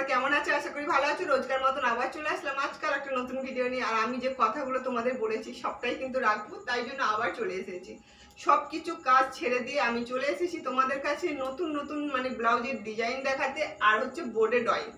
তোমরা কেমন আছো? আশা করি ভালো আছো। রোজকার মতন আবার চলে আসলাম আজকাল একটা নতুন ভিডিও নিয়ে। আর আমি যে কথাগুলো তোমাদের বলেছি, সবটাই কিন্তু রাখব। তাই জন্য আবার চলে এসেছি। সব কিছু কাজ ছেড়ে দিয়ে আমি চলে এসেছি তোমাদের কাছে নতুন নতুন মানে ব্লাউজের ডিজাইন দেখাতে। আর হচ্ছে বোর্ডে ড্রয়িং।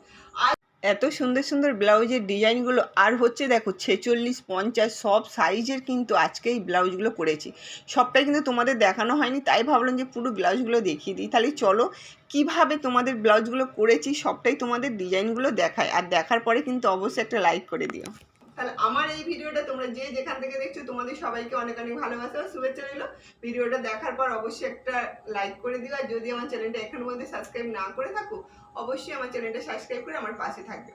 আর এত সুন্দর সুন্দর ব্লাউজের ডিজাইনগুলো, আর হচ্ছে দেখো ছেচল্লিশ, পঞ্চাশ সব সাইজের কিন্তু আজকে এই ব্লাউজগুলো করেছি। সবটাই কিন্তু তোমাদের দেখানো হয়নি, তাই ভাবলাম যে পুরো ব্লাউজগুলো দেখিয়ে দিই। তাহলে চলো, কীভাবে তোমাদের ব্লাউজগুলো করেছি সবটাই তোমাদের ডিজাইনগুলো দেখায় আর দেখার পরে কিন্তু অবশ্যই একটা লাইক করে দিও। তাহলে আমার এই ভিডিওটা তোমরা যে যেখান থেকে দেখছ, তোমাদের সবাইকে অনেক অনেক ভালোবাসা শুভেচ্ছা রইল। ভিডিওটা দেখার পর অবশ্যই একটা লাইক করে দিও, আর যদি আমার চ্যানেলটা এখনও মধ্যে সাবস্ক্রাইব না করে থাকো, অবশ্যই আমার চ্যানেলটা সাবস্ক্রাইব করে আমার পাশে থাকবে।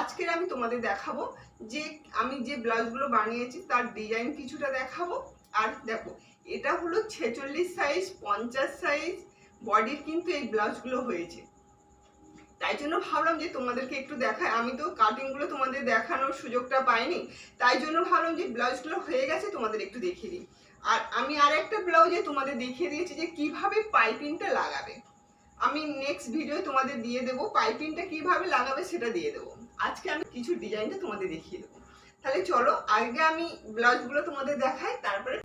আজকের আমি তোমাদের দেখাবো যে আমি যে ব্লাউজগুলো বানিয়েছি, তার ডিজাইন কিছুটা দেখাবো। আর দেখো, এটা হলো ছেচল্লিশ সাইজ পঞ্চাশ সাইজ বডির কিন্তু এই ব্লাউজগুলো হয়েছে। তাই জন্য ভাবলাম যে তোমাদেরকে একটু দেখায়। আমি তো কাটিংগুলো তোমাদের দেখানোর সুযোগটা পাইনি। তাই জন্য ভাবলাম যে ব্লাউজগুলো হয়ে গেছে তোমাদের একটু দেখিয়ে দিই। আর আমি আর একটা ব্লাউজে তোমাদের দেখিয়ে দিয়েছি যে কীভাবে পাইপিংটা লাগাবে। আমি নেক্সট ভিডিও তোমাদের দিয়ে দেবো পাইপিংটা কীভাবে লাগাবে সেটা দিয়ে দেবো। আজকে আমি কিছু ডিজাইনটা তোমাদের দেখিয়ে দেবো। তাহলে চলো, আগে আমি ব্লাউজগুলো তোমাদের দেখাই, তারপরে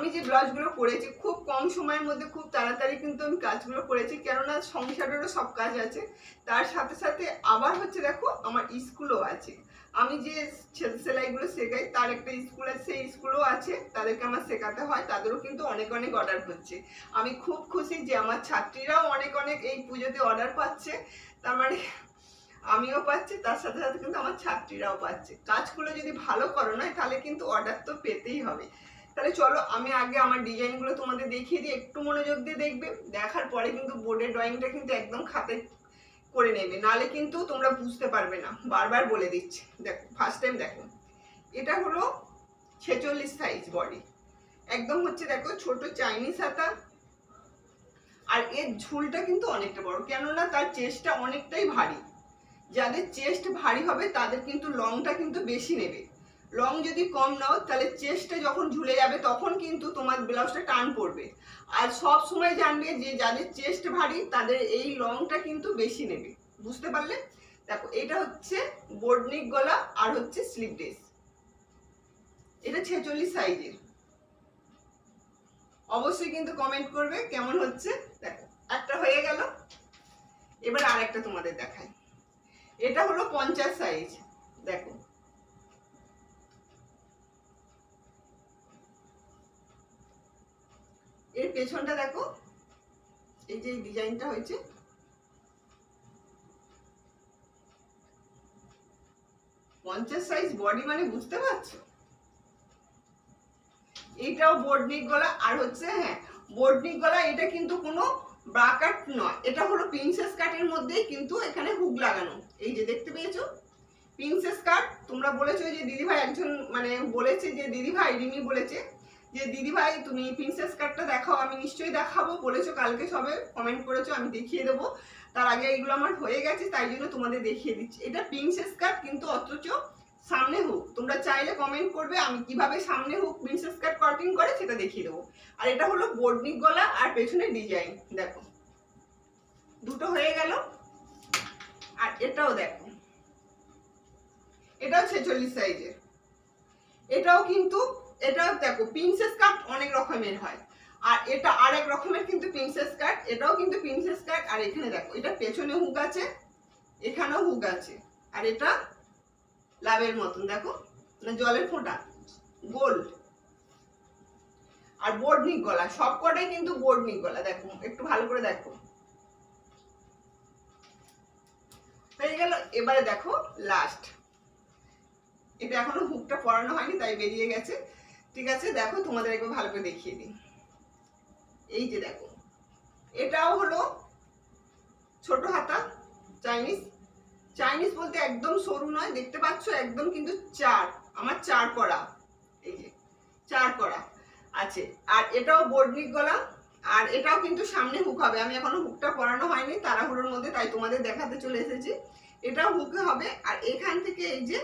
আমি যে ব্লাউজগুলো করেছি, খুব কম সময়ের মধ্যে খুব তাড়াতাড়ি কিন্তু আমি কাজগুলো করেছি, কেননা সংসারেরও সব কাজ আছে। তার সাথে সাথে আবার হচ্ছে দেখো, আমার স্কুলও আছে। আমি যে ছে- সেলাইগুলো শেখাই, তার একটা স্কুল আছে, সেই স্কুলও আছে। তাদেরকে আমার শেখাতে হয়, তাদেরও কিন্তু অনেক অনেক অর্ডার হচ্ছে। আমি খুব খুশি যে আমার ছাত্রীরাও অনেক অনেক এই পুজোতে অর্ডার পাচ্ছে। তার মানে আমিও পাচ্ছি, তার সাথে সাথে কিন্তু আমার ছাত্রীরাও পাচ্ছে। কাজগুলো যদি ভালো করো না তাহলে কিন্তু অর্ডার তো পেতেই হবে। তাহলে চলো, আমি আগে আমার ডিজাইনগুলো তোমাদের দেখিয়ে দিই, একটু মনোযোগ দিয়ে দেখবে, দেখার পরে কিন্তু বোর্ডের ড্রয়িংটা কিন্তু একদম খাতে করে নেবে, নালে কিন্তু তোমরা বুঝতে পারবে না, বারবার বলে দিচ্ছি, দেখো ফার্স্ট টাইম দেখো, এটা হলো ছেচল্লিশ সাইজ বডি একদম হচ্ছে দেখো ছোট চাইনিজ হাতা, আর এর ঝুলটা কিন্তু অনেকটা বড়, কেননা তার চেস্টটা অনেকটাই ভারী, যাদের চেস্ট ভারী হবে তাদের কিন্তু লংটা কিন্তু বেশি নেবে লং যদি কম নাও, তাহলে চেস্টে যখন ঝুলে যাবে, তখন কিন্তু তোমার ব্লাউজটা টান পড়বে। আর সব সময় জানবে যে যাদের চেস্ট ভারী, তাদের এই লংটা কিন্তু বেশি নেবে। বুঝতে পারলে? দেখো, এটা হচ্ছে বোর্ডনিক গলা আর হচ্ছে স্লিপ ড্রেস এটা ছেচল্লিশ সাইজের। অবশ্যই কিন্তু কমেন্ট করবে কেমন হচ্ছে। দেখো, একটা হয়ে গেল। এবার আর একটা তোমাদের দেখাই। এটা হলো পঞ্চাশ সাইজ। দেখো এর পেছনটা দেখো, এই যে ডিজাইনটা হয়েছে। পঞ্চাশ সাইজ বডি মানে বুঝতে পারছ? এইটাও বোর্ডনিক গলা, আর হচ্ছে হ্যাঁ বোর্ডনিক গলা, এটা কিন্তু কোনো ব্রাকাট নয়। এটা হলো প্রিন্সেস কাটের মধ্যেই কিন্তু এখানে হুক লাগানো। এই যে দেখতে পেয়েছ? প্রিন্সেস কাট তোমরা বলেছ যে দিদিভাই একজন মানে বলেছে যে দিদিভাই, রিমি বলেছে। যে দিদি ভাই তুমি প্রিন্সেস কাটটা দেখাও, আমি নিশ্চয়ই দেখাবো। বলেছ কালকে সবে কমেন্ট করেছ, আমি দেখিয়ে দেবো। তার আগে এগুলো আমার হয়ে গেছে, তাই জন্য তোমাদের দেখিয়ে দিচ্ছি। এটা প্রিন্সেস কাট কিন্তু অথচ সামনে হুক, তোমরা চাইলে কমেন্ট করবে, আমি কীভাবে সামনে হুক প্রিন্সেস কাট কাটিং করে সেটা দেখিয়ে দেবো। আর এটা হলো বোর্ডনিক গলা আর পেছনে ডিজাইন দেখো। দুটো হয়ে গেল, আর এটাও দেখো। এটাও ছেচল্লিশ সাইজের এটাও কিন্তু এটাও দেখো প্রিন্সেস কাট অনেক রকমের হয়। আর এটা আরেক রকমের কিন্তু প্রিন্সেস কাট এটাও কিন্তু প্রিন্সেস কাট আর এখানে দেখো, এটা পেছনে হুক আছে, এখানেও হুক আছে। আর এটা লাভের মতন, দেখো না জলের ফোঁটা গোল্ড আর বোর্ডনিক গলা, সব কটাই কিন্তু বোর্ডনিক গলা, দেখো, একটু ভালো করে দেখো। হয়ে গেল, এবারে দেখো লাস্ট এটা এখনও হুকটা পরানো হয়নি, তাই বেরিয়ে গেছে। ঠিক আছে? দেখো, তোমাদের একবার ভালো করে দেখিয়ে দিই। এই যে দেখো, এটাও হলো ছোট হাতা, চাইনিজ। চাইনিজ বলতে একদম সরু নয়, দেখতে পাচ্ছ? একদম কিন্তু চার, আমার চার করা। এই যে, চার করা। আছে, আর এটাও বোর্ডনিক গলা, আর এটাও কিন্তু সামনে হুক হবে। আমি এখনও হুকটা পরানো হয়নি, তাড়াহুড়োর মধ্যে, তাই তোমাদের দেখাতে চলে এসেছি। এটাও হুকে হবে, আর এখান থেকে এই যে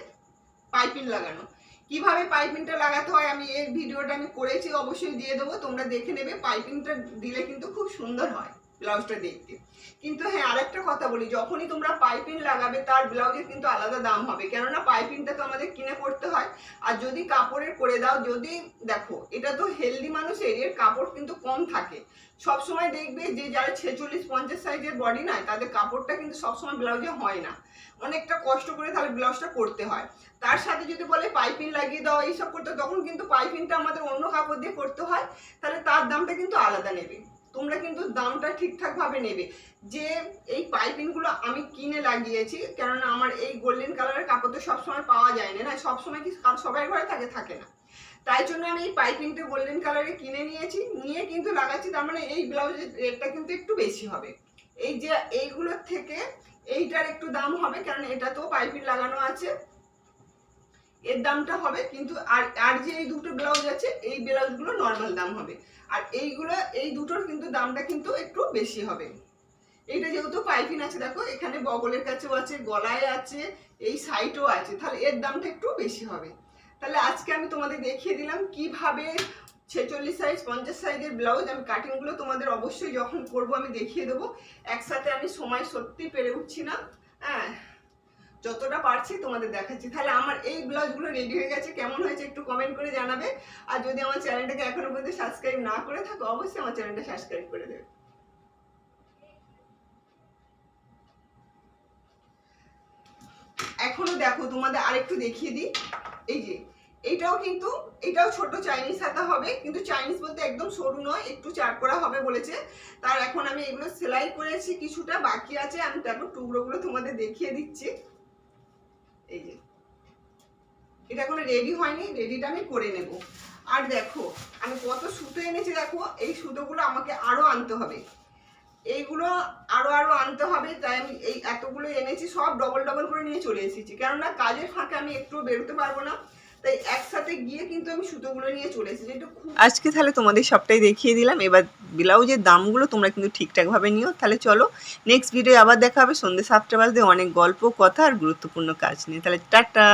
পাইপিং লাগানো। কীভাবে পাইপিংটা লাগাতে হয় আমি এই ভিডিওটা আমি করেছি, অবশ্যই দিয়ে দেবো। তোমরা দেখে নেবে, পাইপিংটা দিলে কিন্তু খুব সুন্দর হয়। ব্লাউজটা দেখতে কিন্তু হ্যাঁ আরেকটা কথা বলি, যখনই তোমরা পাইপিং লাগাবে, তার ব্লাউজের কিন্তু আলাদা দাম হবে। কেননা পাইপিংটা তো আমাদের কিনে করতে হয়। আর যদি কাপড়ের করে দাও, যদি দেখো, এটা তো হেলদি মানুষের, এর কাপড় কিন্তু কম থাকে। সবসময় দেখবে যে যারা ছেচল্লিশ, পঞ্চাশ সাইজের বডি নয়, তাদের কাপড়টা কিন্তু সবসময় ব্লাউজে হয় না। অনেকটা কষ্ট করে তাহলে ব্লাউজটা করতে হয়। তার সাথে যদি বলে পাইপিং লাগিয়ে দাও, এইসব করতে তখন কিন্তু পাইপিংটা আমাদের অন্য কাপড় দিয়ে করতে হয়। তাহলে তার দামটা কিন্তু আলাদা নেবে। তোমরা কিন্তু দামটা ঠিকঠাক ভাবে নেবে। যে এই পাইপিংগুলো আমি কিনে লাগিয়েছি, কেননা আমার এই গোল্ডেন কালারের কাপড় তো সবসময় পাওয়া যায় না না, সবসময় কি সবাই ঘরে থাকে থাকে না। তাই জন্য আমি এই পাইপিংটা গোল্ডেন কালারে কিনে নিয়েছি, নিয়ে কিন্তু লাগাচ্ছি, তার মানে এই ব্লাউজের রেটটা কিন্তু একটু বেশি হবে। এই যে এইগুলোর থেকে এইটার একটু দাম হবে কারণ এটাতেও পাইপিং লাগানো আছে। এর দামটা হবে, কিন্তু আর আর যে এই দুটো ব্লাউজ আছে, এই ব্লাউজগুলো নর্মাল দাম হবে। আর এইগুলো, এই দুটোর কিন্তু দামটা কিন্তু একটু বেশি হবে। এইটা যেহেতু পাইপিং আছে, দেখো, এখানে বগলের কাছেও আছে, গলায় আছে, এই সাইটও আছে, তাহলে এর দামটা একটু বেশি হবে। তাহলে আজকে আমি তোমাদের দেখিয়ে দিলাম কীভাবে ছেচল্লিশ সাইজ পঞ্চাশ সাইজের ব্লাউজ আমি কাটিংগুলো তোমাদের অবশ্যই যখন করব, আমি দেখিয়ে দেবো। একসাথে আমি সময় সত্যি পেরে উঠছি না। হ্যাঁ যতটা পারছি তোমাদের দেখাচ্ছি। তাহলে আমার এই ব্লাউজগুলো রেডি হয়ে গেছে। কেমন হয়েছে একটু কমেন্ট করে জানাবে। আর যদি আমার চ্যানেলটাকে এখনও পর্যন্ত সাবস্ক্রাইব না করে থাকো, অবশ্যই আমার চ্যানেলটা সাবস্ক্রাইব করে দেবে। এখনও দেখো, তোমাদের আরেকটু দেখিয়ে দিই। এই যে, এটাও কিন্তু, এটাও ছোট চাইনিজ হাতা হবে, কিন্তু চাইনিজ বলতে একদম সরু নয়, একটু চার করা হবে বলেছে। তার এখন আমি এগুলো সেলাই করেছি, কিছুটা বাকি আছে। আমি তারপর টুকরোগুলো তোমাদের দেখিয়ে দিচ্ছি। এই যে। এটা এখনও রেডি হয়নি রেডিটা আমি করে নেব। আর দেখো, আমি কত সুতো এনেছি দেখো, এই সুতোগুলো আমাকে আরও আনতে হবে। এইগুলো আরও আরও আনতে হবে, তাই আমি এই এতগুলো এনেছি, সব ডবল ডবল করে নিয়ে চলে এসেছি। কেননা কাজের ফাঁকে আমি একটু বেরোতে পারব না। তাই গিয়ে কিন্তু আমি সুতোগুলো নিয়ে চলে এসেছি, এটা খুব আজকে তাহলে তোমাদের সবটাই দেখিয়ে দিলাম। এবার ব্লাউজের দামগুলো তোমরা কিন্তু ঠিকঠাকভাবে নিও। তাহলে চলো নেক্সট ভিডিও আবার দেখা হবে সন্ধ্যে সাতটা বাজতে। অনেক গল্প, কথা আর গুরুত্বপূর্ণ কাজ নিয়ে। তাহলে টাটা!